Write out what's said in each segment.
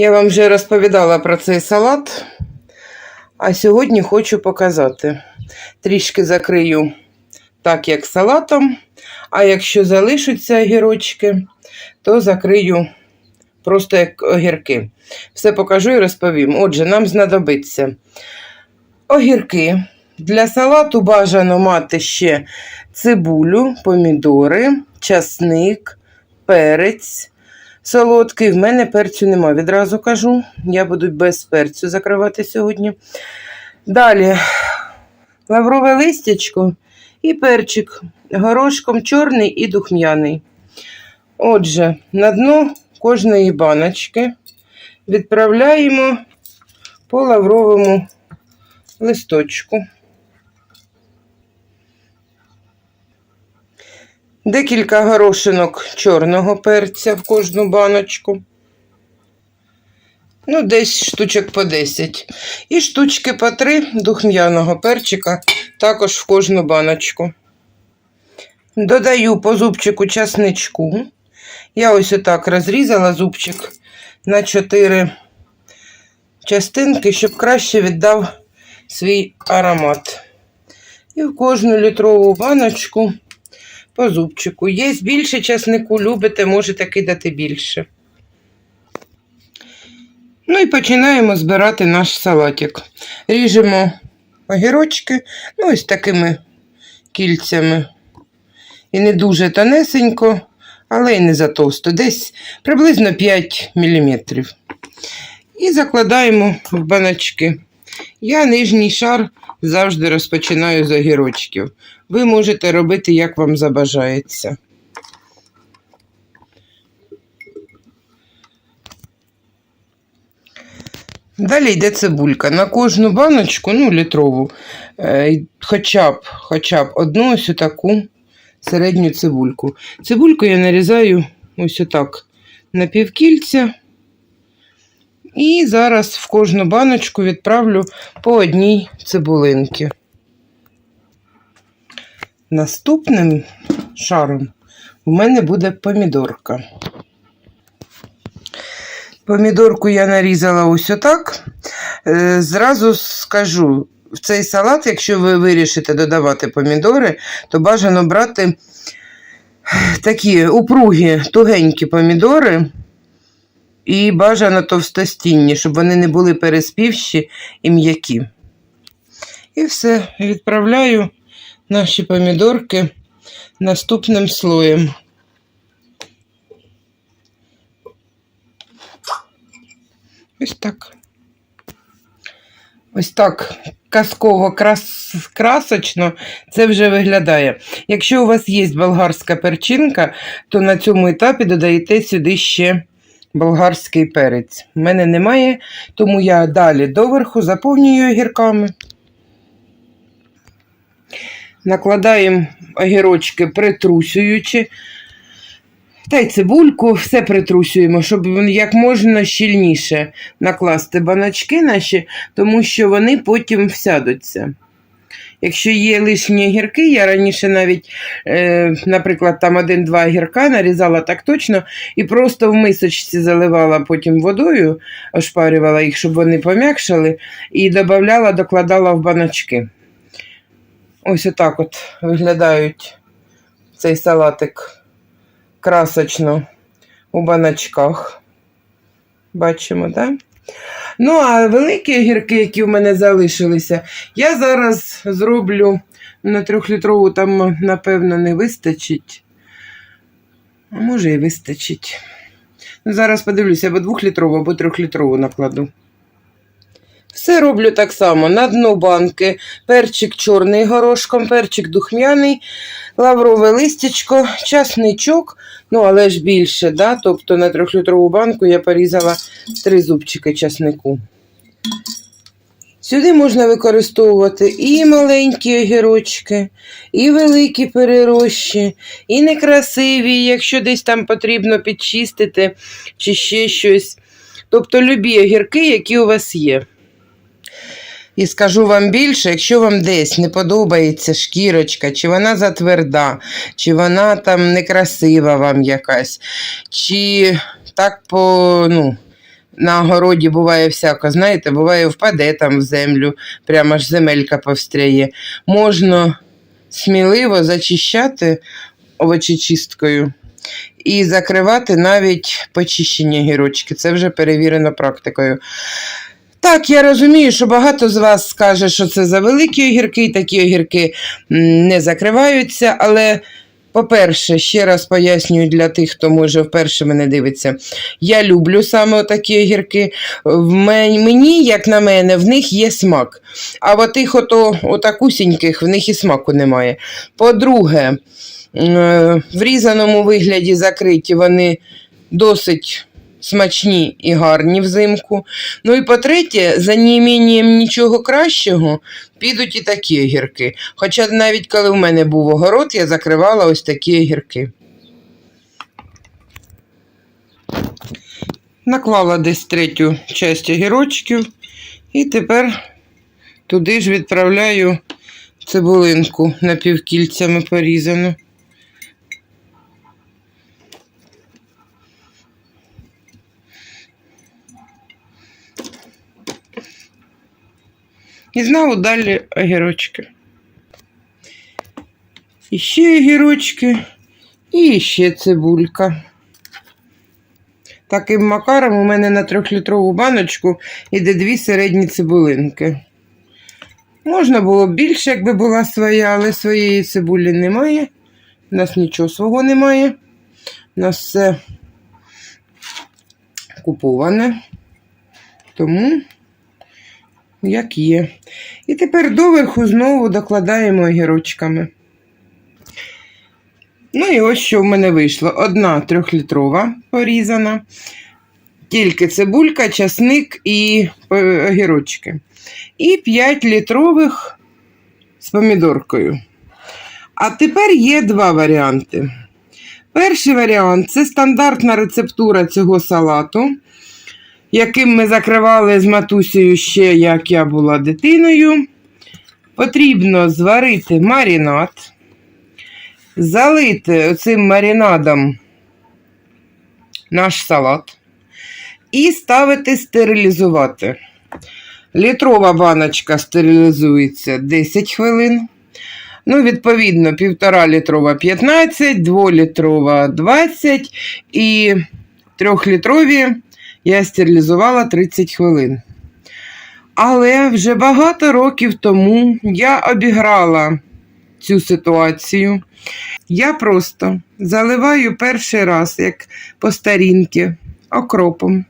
Я вам вже розповідала про цей салат, а сьогодні хочу показати. Трішки закрию так, як салатом, а якщо залишаться огірочки, то закрию просто як огірки. Все покажу і розповім. Отже, нам знадобиться огірки. Для салату бажано мати ще цибулю, помідори, часник, перець. Солодкий, в мене перцю нема, відразу кажу. Я буду без перцю закривати сьогодні. Далі лаврове листячко і перчик горошком чорний і духмяний. Отже, на дно кожної баночки відправляємо по лавровому листочку. Декілька горошинок чорного перця в кожну баночку. Ну, десь штучок по 10. І штучки по 3 духм'яного перчика також в кожну баночку. Додаю по зубчику часничку. Я ось отак розрізала зубчик на 4 частинки, щоб краще віддав свій аромат. І в кожну літрову баночку по зубчику. Є більше часнику, любите, можете кидати більше. Ну і починаємо збирати наш салатик. Ріжемо огірочки, ну ось такими кільцями. І не дуже тонесенько, але й не затовсто. Десь приблизно 5 мм. І закладаємо в баночки. Я нижній шар завжди розпочинаю з огірочків. Ви можете робити, як вам забажається. Далі йде цибулька. На кожну баночку, ну, літрову, е, хоча б, хоча б одну ось таку середню цибульку. Цибульку я нарізаю ось отак на півкільця. І зараз в кожну баночку відправлю по одній цибулинці. Наступним шаром у мене буде помідорка. Помідорку я нарізала ось отак. Е, Зразу скажу, в цей салат, якщо ви вирішите додавати помідори, то бажано брати такі упругі, тугенькі помідори. І бажано товстостінні, щоб вони не були переспівші і м'які. І все, відправляю наші помідорки наступним слоєм. Ось так. Ось так казково крас... красочно це вже виглядає. Якщо у вас є болгарська перчинка, то на цьому етапі додаєте сюди ще болгарський перець. У мене немає, тому я далі доверху заповнюю огірками. Накладаємо огірочки притрусюючи. Та й цибульку, все притрусюємо, щоб як можна щільніше накласти баночки наші, тому що вони потім всядуться. Якщо є лишні огірки, я раніше навіть, е, наприклад, там один-два огірка нарізала так точно і просто в мисочці заливала потім водою, ошпарювала їх, щоб вони пом'якшали, і додавала, докладала в баночки. Ось отак от виглядають цей салатик красочно у баночках. Бачимо, так? Ну, а великі огірки, які в мене залишилися, я зараз зроблю на трьохлітрову, там, напевно, не вистачить. А може і вистачить. Ну, зараз подивлюся, або двохлітрову, або трьохлітрову накладу. Все роблю так само. На дно банки перчик чорний горошком, перчик духмяний, лаврове листячко, часничок, ну але ж більше, да? тобто на трьохлітрову банку я порізала три зубчики часнику. Сюди можна використовувати і маленькі огірочки, і великі перерощі, і некрасиві, якщо десь там потрібно підчистити чи ще щось. Тобто любі огірки, які у вас є. І скажу вам більше, якщо вам десь не подобається шкірочка, чи вона затверда, чи вона там некрасива вам якась, чи так по, ну, на городі буває всяко, знаєте, буває впаде там в землю, прямо аж земелька повстряє. Можна сміливо зачищати овочечисткою і закривати навіть почищені гірочки. Це вже перевірено практикою. Так, я розумію, що багато з вас скаже, що це за великі огірки, такі огірки не закриваються, але. По-перше, ще раз пояснюю для тих, хто може вперше мене дивиться. Я люблю саме такі огірки. Мені, як на мене, в них є смак. А в отих ото, отакусіньких в них і смаку немає. По-друге, е, в різаному вигляді закриті вони досить смачні і гарні взимку. Ну і по-третє, за неімінням нічого кращого підуть і такі огірки. Хоча навіть коли в мене був огород, я закривала ось такі огірки. Наклала десь третю часть огірочків і тепер туди ж відправляю цибулинку напівкільцями порізану. І знову далі огірочки. І ще огірочки, і ще цибулька. Таким макаром у мене на трьохлітрову баночку йде дві середні цибулинки. Можна було б більше, якби була своя, але своєї цибулі немає. У нас нічого свого немає. У нас все куповане. Тому як є. І тепер доверху знову докладаємо огірочками. Ну і ось що в мене вийшло. Одна трьохлітрова порізана, тільки цибулька, часник і е, огірочки. І 5 літрових з помідоркою. А тепер є два варіанти. Перший варіант це стандартна рецептура цього салату яким ми закривали з матусею ще як я була дитиною. Потрібно зварити маринад, залити цим маринадом наш салат і ставити стерилізувати. Літрова баночка стерилізується 10 хвилин. Ну, відповідно, 1,5 літрова 15, 2 літрова 20 і 3-літрові я стерилізувала 30 хвилин. Але вже багато років тому я обіграла цю ситуацію. Я просто заливаю перший раз, як по старінки, окропом,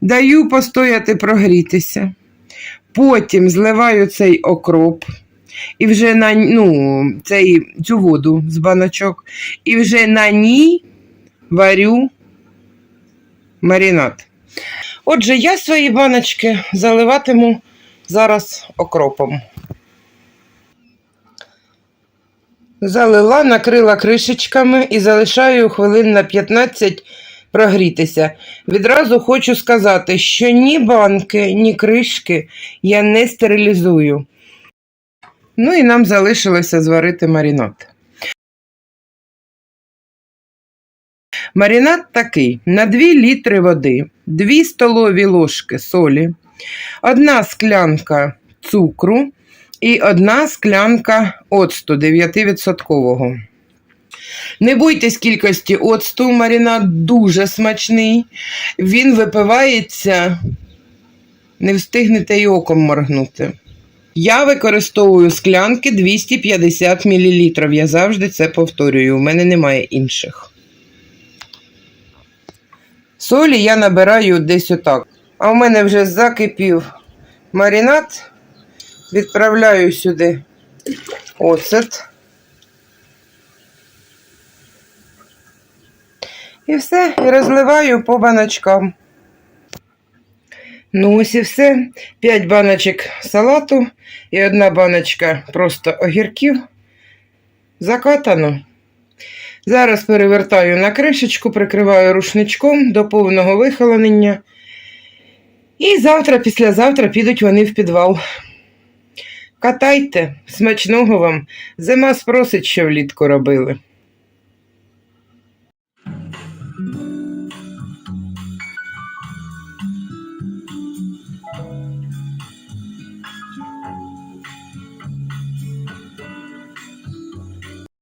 даю постояти прогрітися. Потім зливаю цей окроп і вже на ну, цей, цю воду з баночок, і вже на ній варю маринад. Отже, я свої баночки заливатиму зараз окропом. Залила, накрила кришечками і залишаю хвилин на 15 прогрітися. Відразу хочу сказати, що ні банки, ні кришки я не стерилізую. Ну і нам залишилося зварити маринад. Маринад такий: на 2 літри води, 2 столові ложки солі, 1 склянка цукру і 1 склянка оцту 9%. Не бойтесь кількості оцту, маринад дуже смачний. Він випивається, не встигнете й оком моргнути. Я використовую склянки 250 мл. Я завжди це повторюю, у мене немає інших. Солі я набираю десь отак. А в мене вже закипів маринад. Відправляю сюди оцет. І все, і розливаю по баночкам. Ну, ось і все. 5 баночок салату і одна баночка просто огірків. Закатано. Зараз перевертаю на кришечку, прикриваю рушничком до повного вихолонення. І завтра, післязавтра підуть вони в підвал. Катайте, смачного вам. Зима спросить, що влітку робили.